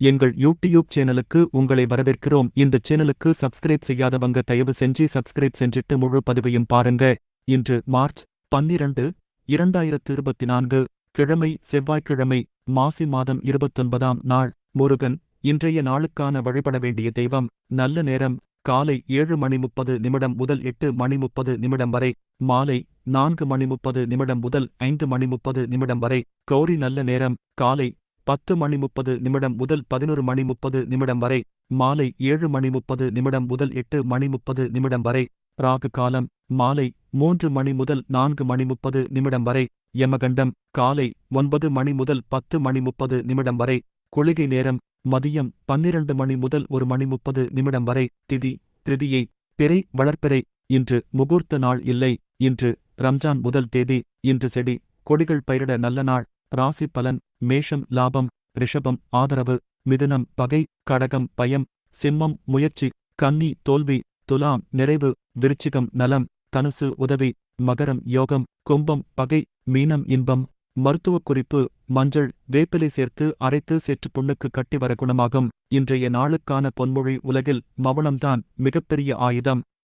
எங்கள் யூடியூப் சேனலுக்கு உங்களை வரவேற்கிறோம். இந்த சேனலுக்கு சப்ஸ்கிரைப் செய்யாதவங்க தயவு செஞ்சு சப்ஸ்கிரைப் செஞ்சிட்டு முழு பதிவையும் பாருங்க. இன்று மார்ச் பன்னிரண்டு இரண்டாயிரத்து இருபத்தி நான்கு கிழமை செவ்வாய்க்கிழமை மாசி மாதம் இருபத்தொன்பதாம் நாள். முருகன் இன்றைய நாளுக்கான வழிபட வேண்டிய தெய்வம். நல்ல நேரம் காலை ஏழு மணி முப்பது நிமிடம் முதல் எட்டு மணி முப்பது நிமிடம் வரை. மாலை நான்கு மணி முப்பது நிமிடம் முதல் ஐந்து மணி முப்பது நிமிடம் வரை. கௌரி நல்ல நேரம் காலை பத்து மணி முப்பது நிமிடம் முதல் பதினொரு மணி முப்பது நிமிடம் வரை மாலை ஏழு மணி முப்பது நிமிடம் முதல் எட்டு மணி முப்பது நிமிடம் வரை ராகு காலம் மாலை மூன்று மணி முதல் நான்கு மணி முப்பது நிமிடம் வரை யமகண்டம் காலை ஒன்பது மணி முதல் பத்து மணி முப்பது நிமிடம் வரை குளிகை நேரம் மதியம் பன்னிரண்டு மணி முதல் ஒரு மணி முப்பது நிமிடம் வரை திதி திருதியை பிறை வளர்ப்பிறை இன்று முகூர்த்த நாள் இல்லை இன்று ரம்ஜான் முதல் தேதி இன்று செடி கொடிகள் பயிரிட நல்ல நாள் ராசி பலன் மேஷம் லாபம் ரிஷபம் ஆதரவு மிதுனம் பகை கடகம் பயம் சிம்மம் முயற்சி கன்னி தோல்வி துலாம் நிறைவு விருச்சிகம் நலம் தனுசு உதவி மகரம் யோகம் கும்பம் பகை மீனம் இன்பம் மருத்துவக் குறிப்பு மஞ்சள் வேப்பிலை சேர்த்து அரைத்து சேற்று புண்ணுக்கு கட்டி வர குணமாகும். இன்றைய நாளுக்கான பொன்மொழி உலகில் மௌனம்தான் மிகப்பெரிய ஆயுதம்.